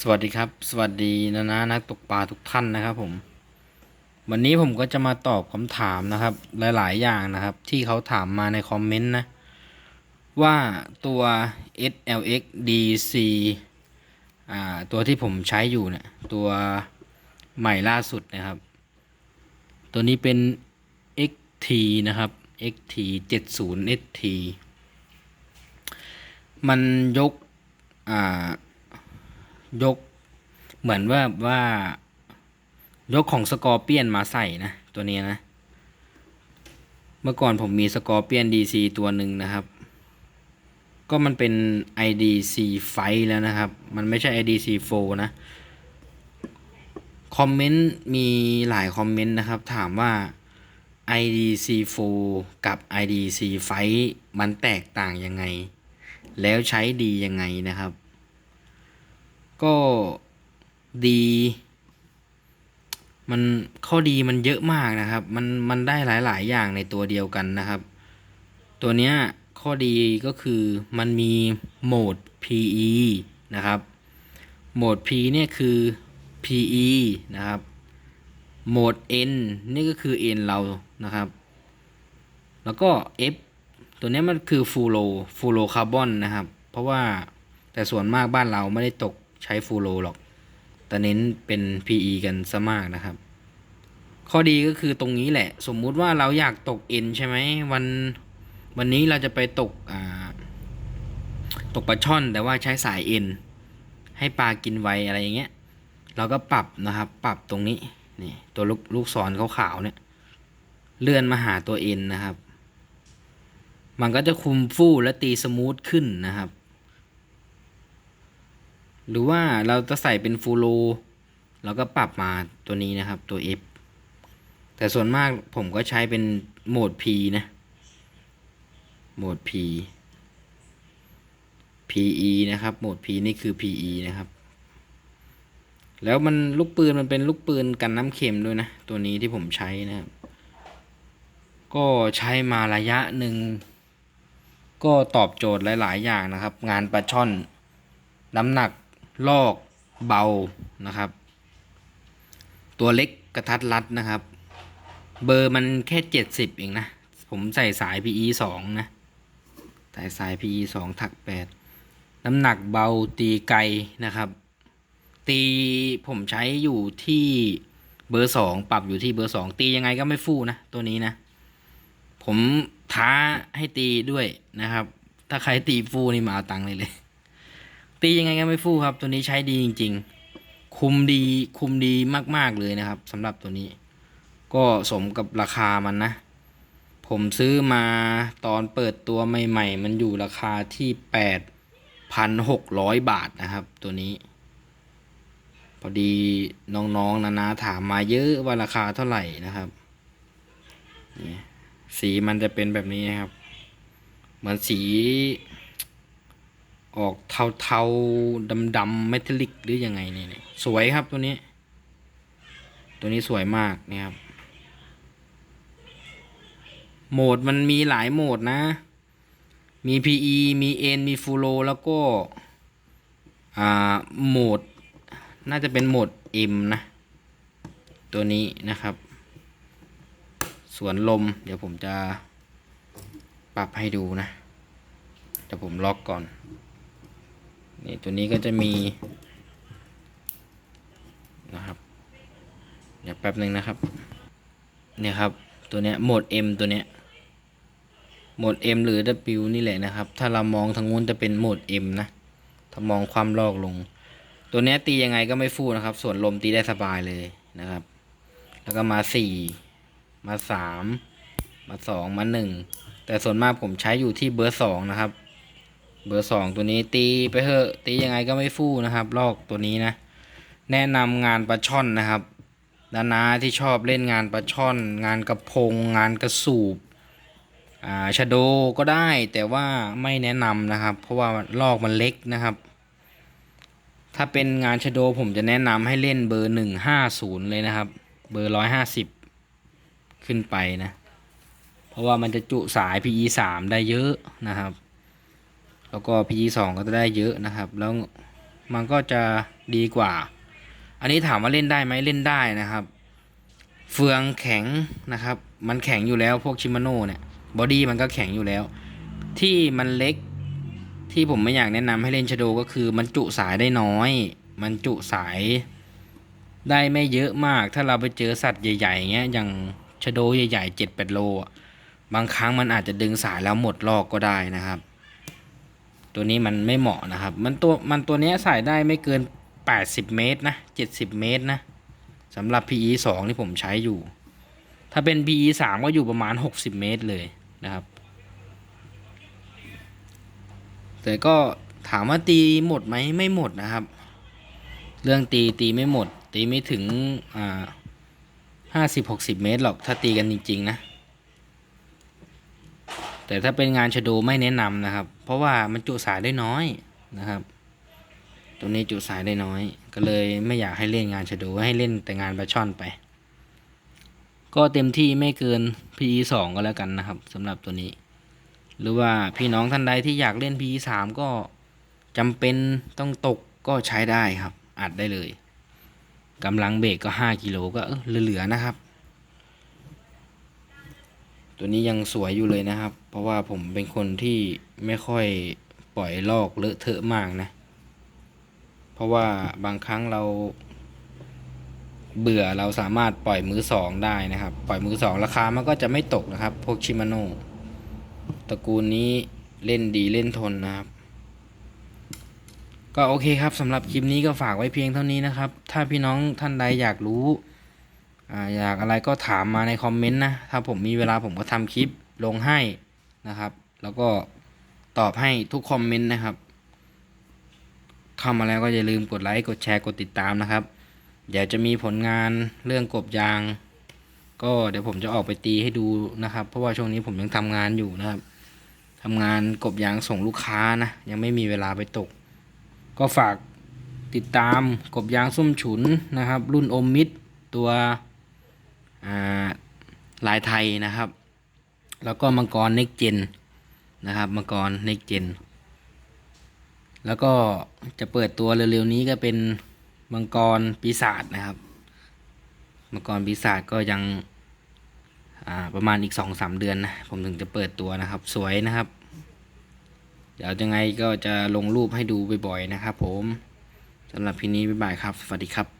สวัสดีครับ สวัสดีนะนะนักตกปลาทุกท่านนะครับผม วันนี้ผมก็จะมาตอบคำถามนะครับ หลาย ๆ อย่างนะครับ ที่เขาถามมาในคอมเมนต์นะ ว่าตัว SLX DC อ่าตัวที่ผมใช้อยู่เนี่ยตัวใหม่ล่าสุดนะครับ ตัวนี้เป็น XT นะครับ XT 70 ST มันยกอ่า ยก เหมือนว่าว่า ยกของสกอร์เปียนมาใส่นะ ตัวนี้นะ เมื่อก่อนผมมีสกอร์เปียน DC ตัวหนึ่งนะครับ ก็มันเป็น IDC ไฟแล้วนะครับ มันไม่ใช่ IDC 4นะคอมเมนต์มีหลายคอมเมนต์นะครับ ถามว่า IDC 4กับ IDC ไฟมันแตกต่างยังไง แล้วใช้ดียังไงนะครับ ก็ดี มันข้อดีมันเยอะมากนะครับ มันมันได้หลาย ๆ อย่างในตัวเดียวกันนะครับ ตัวเนี้ยข้อดีก็คือมันมีโหมด PE นะครับ โหมด P เนี่ยคือ PE นะครับ โหมด N นี่ก็คือ N เรานะครับ แล้วก็ F ตัวเนี้ยมันคือฟูโรฟูโรคาร์บอนนะครับ เพราะว่าแต่ส่วนมากบ้านเราไม่ได้ตก ใช้ฟูโรหรอก แต่เน้นเป็น PE กันซะมากนะครับ ข้อดีก็คือตรงนี้แหละ สมมุติว่าเราอยากตก N ใช่ไหมวันวันนี้เราจะไปตกอ่าตกปลาช่อน แต่ว่าใช้สาย N ให้ปลากินไวอะไรอย่างเงี้ย เราก็ปรับนะครับ ปรับตรงนี้นี่ตัวลูกลูกศรขาวๆเนี่ย เลื่อนมาหาตัว N นะครับ มันก็จะคุมฟู่และตีสมูทขึ้นนะครับ หรือว่าเราจะใส่เป็นฟูโรเราก็ปรับมาตัวนี้นะครับตัว F แต่ส่วนมากผมก็ใช้เป็นโหมด P นะ โหมด P PE นะครับ โหมด P นี่คือ PE นะครับ แล้วมันลูกปืนมันเป็นลูกปืนกันน้ำเค็มด้วยนะ ตัวนี้ที่ผมใช้นะครับ ก็ใช้มาระยะหนึ่ง ก็ตอบโจทย์หลาย ๆ อย่างนะครับ งานปลาช่อน น้ำหนัก ลอกเบานะครับ ตัวเล็กกระทัดรัดนะครับ เบอร์มันแค่เจ็ดสิบเองนะ ผมใส่สาย PE สองนะใส่สาย PE สองถักแปดน้ำหนักเบาตีไกลนะครับ ตีผมใช้อยู่ที่เบอร์สองปรับอยู่ที่เบอร์สองตียังไงก็ไม่ฟู่นะตัวนี้นะ ผมท้าให้ตีด้วยนะครับ ถ้าใครตีฟูนี่มาเอาตังค์เลยเลย ตียังไงก็ไม่ฟู่ครับ ตัวนี้ใช้ดีจริง ๆ คุมดีคุมดีมาก ๆเลยนะครับสำหรับตัวนี้ ก็สมกับราคามันนะ ผมซื้อมาตอนเปิดตัวใหม่ ๆ มันอยู่ราคาที่แปดพันหกร้อยบาทนะครับ ตัวนี้ พอดีน้องๆนานาถามมาเยอะว่าราคาเท่าไหร่นะครับสีมันจะเป็นแบบนี้นะครับ เหมือนสี ออกเทาๆดำๆเมทัลลิกหรือยังไงเนี่ยสวยครับตัวนี้ ตัวนี้สวยมากนี่ครับ โหมดมันมีหลายโหมดนะ มี PE มี N มี Full Low แล้วก็ อ่า โหมด น่าจะเป็นโหมด M นะ ตัวนี้นะครับ สวนลม เดี๋ยวผมจะปรับให้ดูนะ เดี๋ยวผมล็อกก่อน นี่ตัวนี้ก็จะมีนะครับเดี๋ยวแป๊บหนึ่งนะครับเนี่ยครับตัวเนี้ยโหมด M ตัวเนี้ยโหมด M หรือ W นี่แหละนะครับ ถ้าเรามองทางนู้นจะเป็นโหมด M นะถ้ามองความลอกลง ตัวเนี้ยตียังไงก็ไม่ฟูนะครับ ส่วนลมตีได้สบายเลยนะครับ แล้วก็มาสี่มาสามมาสองมาหนึ่งแต่ส่วนมากผมใช้อยู่ที่เบอร์สองนะครับ เบอร์สองตัวนี้ตีไปเถอะตียังไงก็ไม่ฟู่นะครับลอกตัวนี้นะ แนะนำงานปลาช่อนนะครับนานาที่ชอบเล่นงานปลาช่อน งานกระพง งานกระสูบอ่าชโดก็ได้แต่ว่าไม่แนะนำนะครับ เพราะว่าลอกมันเล็กนะครับ ถ้าเป็นงานชโดผมจะแนะนำให้เล่นเบอร์หนึ่งห้าศูนย์เลยนะครับ เบอร์ร้อยห้าสิบขึ้นไปนะ เพราะว่ามันจะจุสาย PE สามได้เยอะนะครับ แล้วก็ PE สองก็จะได้เยอะนะครับ แล้วมันก็จะดีกว่า อันนี้ถามว่าเล่นได้ไหมเล่นได้นะครับ เฟืองแข็งนะครับ มันแข็งอยู่แล้วพวกชิมาโน่เนี่ยบอดี้มันก็แข็งอยู่แล้ว ที่มันเล็กที่ผมไม่อยากแนะนำให้เล่นชโดก็คือมันจุสายได้น้อย มันจุสายได้ไม่เยอะมาก ถ้าเราไปเจอสัตว์ใหญ่ๆเงี้ยอย่างชโดใหญ่ๆเจ็ดแปดโลบางครั้งมันอาจจะดึงสายแล้วหมดลอกก็ได้นะครับ ตัวนี้มันไม่เหมาะนะครับ มันตัวมันตัวนี้ใส่ได้ไม่เกิน 80 เมตรนะ 70 เมตรนะสำหรับ PE 2 ที่ผมใช้อยู่ ถ้าเป็น PE 3 ก็อยู่ประมาณ 60 เมตรเลยนะครับ แต่ก็ถามว่าตีหมดไหมไม่หมดนะครับ เรื่องตีตีไม่หมด ตีไม่ถึงอ่าห้าสิบหกสิบเมตรหรอกถ้าตีกันจริง ๆ นะ แต่ถ้าเป็นงานชะโดไม่แนะนำนะครับ เพราะว่ามันจุสายได้น้อยนะครับ ตัวนี้จุสายได้น้อย ก็เลยไม่อยากให้เล่นงานชะโดให้เล่นแต่งานปลาช่อนไป ก็เต็มที่ไม่เกิน PE 2ก็แล้วกันนะครับสำหรับตัวนี้ หรือว่าพี่น้องท่านใดที่อยากเล่น PE 3ก็จำเป็นต้องตกก็ใช้ได้ครับ อัดได้เลยกำลังเบรกก็ 5กิโลก็เหลือๆนะครับ ตัวนี้ยังสวยอยู่เลยนะครับ เพราะว่าผมเป็นคนที่ไม่ค่อยปล่อยลอกเลอะเทอะมากนะ เพราะว่าบางครั้งเรา เบื่อเราสามารถปล่อยมือสองได้นะครับ ปล่อยมือสองราคามันก็จะไม่ตกนะครับ พวกชิมาโน่ตระกูลนี้เล่นดีเล่นทนนะครับก็โอเคครับสำหรับคลิปนี้ก็ฝากไว้เพียงเท่านี้นะครับ ถ้าพี่น้องท่านใดอยากรู้ อยากอะไรก็ถามมาในคอมเมนต์นะ ถ้าผมมีเวลาผมก็ทำคลิปลงให้นะครับ แล้วก็ตอบให้ทุกคอมเมนต์นะครับ เข้ามาแล้วก็อย่าลืมกดไลค์ กดแชร์ กดติดตามนะครับ เดี๋ยวจะมีผลงานเรื่องกบยาง ก็เดี๋ยวผมจะออกไปตีให้ดูนะครับ เพราะว่าช่วงนี้ผมยังทำงานอยู่นะครับทำงานกบยางส่งลูกค้านะ ยังไม่มีเวลาไปตก ก็ฝากติดตามกบยางส้มฉุนนะครับ รุ่นอมมิดตัว ลายไทยนะครับ แล้วก็มังกรเน็กเจนนะครับมังกรเน็กเจนแล้วก็จะเปิดตัวเร็วๆนี้ก็เป็นมังกรปีศาจนะครับมังกรปีศาจก็ยังประมาณอีกสองสามเดือนนะผมถึงจะเปิดตัวนะครับ สวยนะครับ เดี๋ยวยังไงก็จะลงรูปให้ดูบ่อยๆนะครับผมสำหรับพีนี้บ๊ายบายครับ สวัสดีครับ